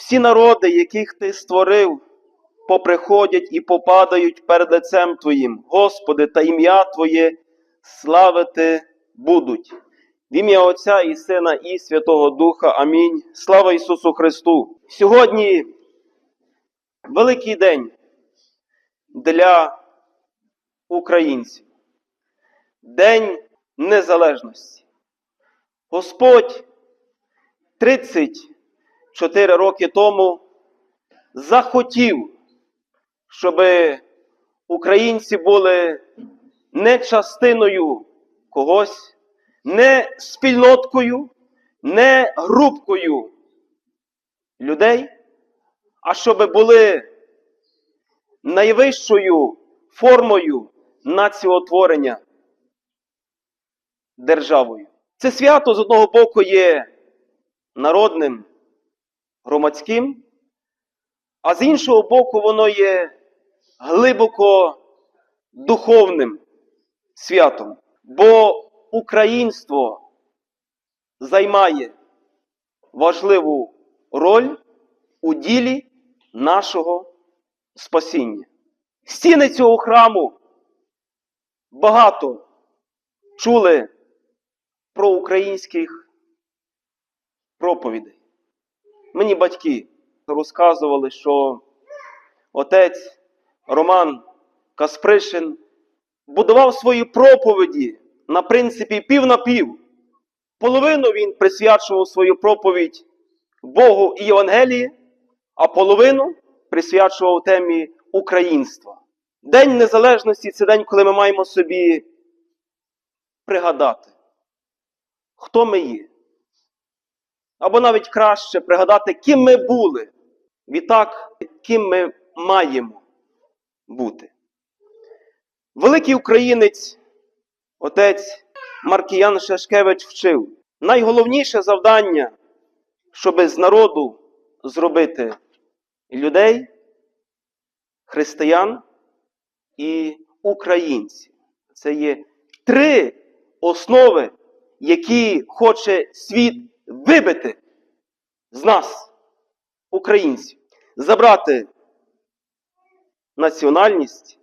Всі народи, яких ти створив, поприходять і попадають перед лицем Твоїм, Господи, та ім'я Твоє славити будуть. В ім'я Отця і Сина, і Святого Духа. Амінь. Слава Ісусу Христу! Сьогодні великий день для українців. День Незалежності. Господь 34 роки тому захотів, щоб українці були не частиною когось, не спільноткою, не групкою людей, а щоб були найвищою формою націотворення державою. Це свято з одного боку є народним, громадським, а з іншого боку, воно є глибоко духовним святом. Бо українство займає важливу роль у ділі нашого спасіння. Стіни цього храму багато чули про українських проповідей. Мені батьки розказували, що отець Роман Каспришин будував свої проповіді на принципі пів на пів. Половину він присвячував свою проповідь Богу і Євангелії, а половину присвячував темі українства. День Незалежності це день, коли ми маємо собі пригадати, хто ми є. Або навіть краще пригадати, ким ми були. Відтак, ким ми маємо бути. Великий українець, отець Маркіян Шашкевич вчив, найголовніше завдання, щоб з народу зробити людей, християн і українців. Це є три основи, які хоче світ вибити з нас, українців, забрати національність,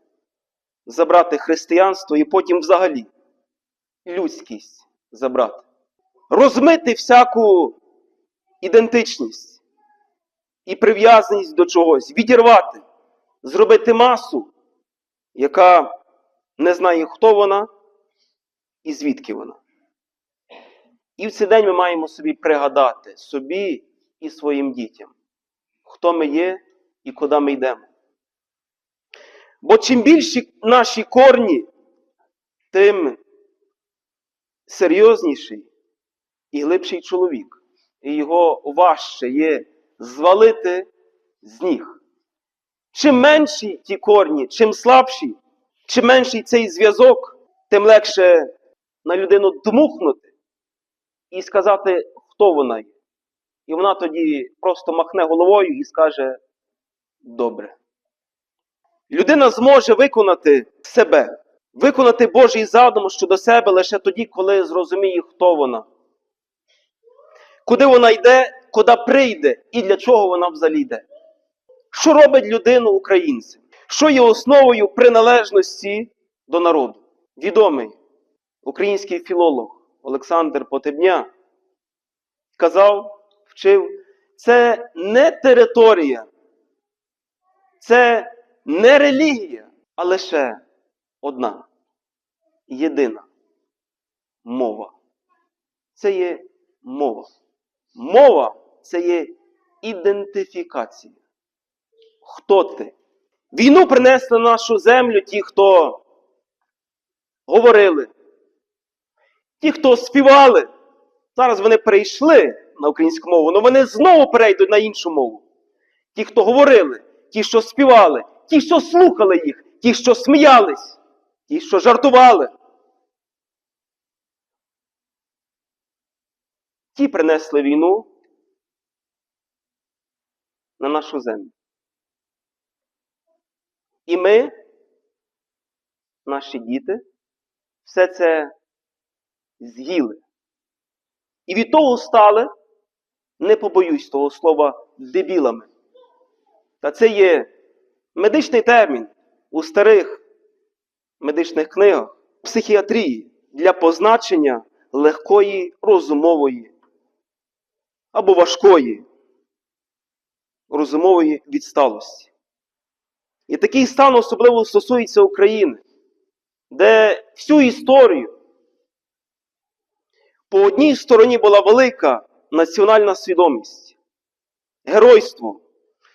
забрати християнство і потім взагалі людськість забрати. Розмити всяку ідентичність і прив'язаність до чогось, відірвати, зробити масу, яка не знає, хто вона і звідки вона. І в цей день ми маємо собі пригадати собі і своїм дітям, хто ми є і куди ми йдемо. Бо чим більші наші корні, тим серйозніший і глибший чоловік. І його важче є звалити з ніг. Чим менші ті корні, чим слабші, чим менший цей зв'язок, тим легше на людину дмухнути і сказати, хто вона є. І вона тоді просто махне головою і скаже добре. Людина зможе виконати себе, виконати Божий задум щодо себе лише тоді, коли зрозуміє, хто вона, куди вона йде, куди прийде і для чого вона взагалі йде. Що робить людину українцем? Що є основою приналежності до народу? Відомий український філолог Олександр Потебня казав, вчив, це не територія, це не релігія, а лише одна, єдина мова. Це є мова. Мова це є ідентифікація. Хто ти? Війну принесли на нашу землю ті, хто говорили, ті, хто співали. Зараз вони перейшли на українську мову, але вони знову перейдуть на іншу мову. Ті, хто говорили, ті, що співали, ті, що слухали їх, ті, що сміялись, ті, що жартували. Ті принесли війну на нашу землю. І ми, наші діти, все це з'їли. І від того стали не побоюсь того слова, дебілами. Та це є медичний термін у старих медичних книгах психіатрії для позначення легкої розумової або важкої розумової відсталості. І такий стан особливо стосується України, де всю історію по одній стороні була велика національна свідомість, геройство,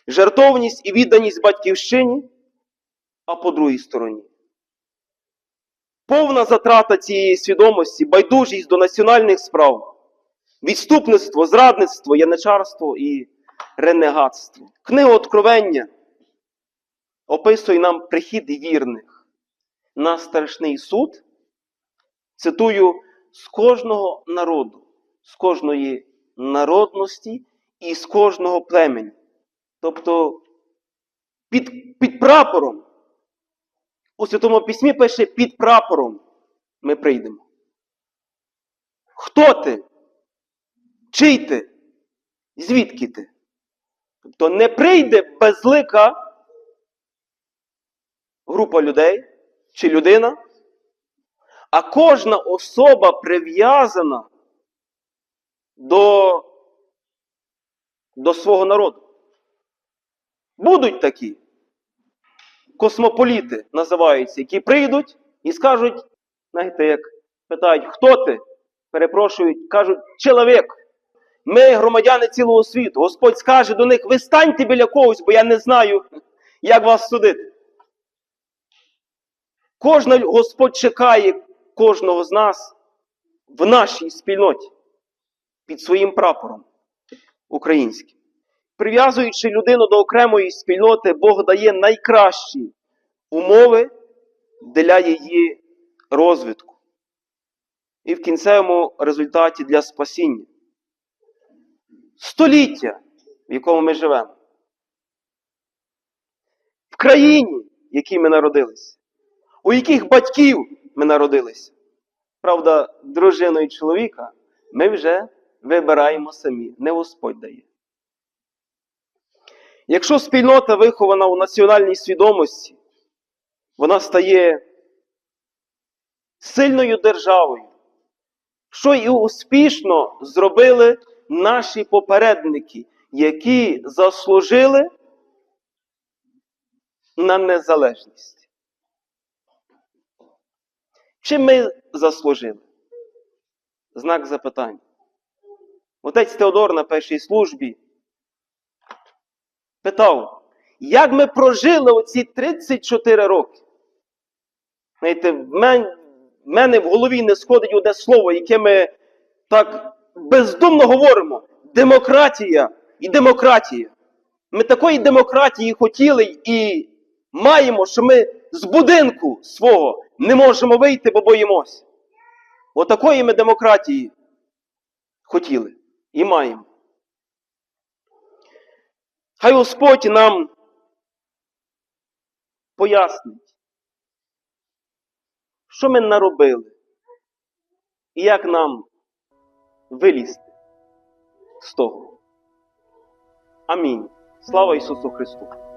жертовність і відданість батьківщині, а по другій стороні. Повна затрата цієї свідомості, байдужість до національних справ, відступництво, зрадництво, яничарство і ренегатство. Книга Откровення описує нам прихід вірних на страшний суд, цитую, з кожного народу, з кожної народності і з кожного племені. Тобто під, під прапором. У Святому Письмі пише під прапором ми прийдемо. Хто ти? Чий ти? Звідки ти? Тобто не прийде безлика група людей чи людина, а кожна особа прив'язана до, до свого народу. Будуть такі космополіти називаються, які прийдуть і скажуть, знаєте, як питають, хто ти? Перепрошують, кажуть, чоловік. Ми громадяни цілого світу. Господь скаже до них, ви станьте біля когось, бо я не знаю, як вас судити. Кожна Господь чекає кожного з нас в нашій спільноті під своїм прапором українським. Прив'язуючи людину до окремої спільноти, Бог дає найкращі умови для її розвитку. І в кінцевому результаті для спасіння. Століття, в якому ми живемо. В країні, в якій ми народилися, у яких батьків ми народилися. Правда, дружиною чоловіка ми вже вибираємо самі, не Господь дає. Якщо спільнота вихована у національній свідомості, вона стає сильною державою, що і успішно зробили наші попередники, які заслужили на незалежність. Чим ми заслужили? Знак запитання. Отець Теодор на першій службі питав, як ми прожили оці 34 роки. Знаєте, в мен- мене в голові не сходить одне слово, яке ми так бездумно говоримо. Демократія і демократія. Ми такої демократії хотіли і маємо, що ми з будинку свого не можемо вийти, бо боїмося. Отакої ми демократії хотіли і маємо. Хай Господь нам пояснить, що ми наробили і як нам вилізти з того. Амінь. Слава Ісусу Христу!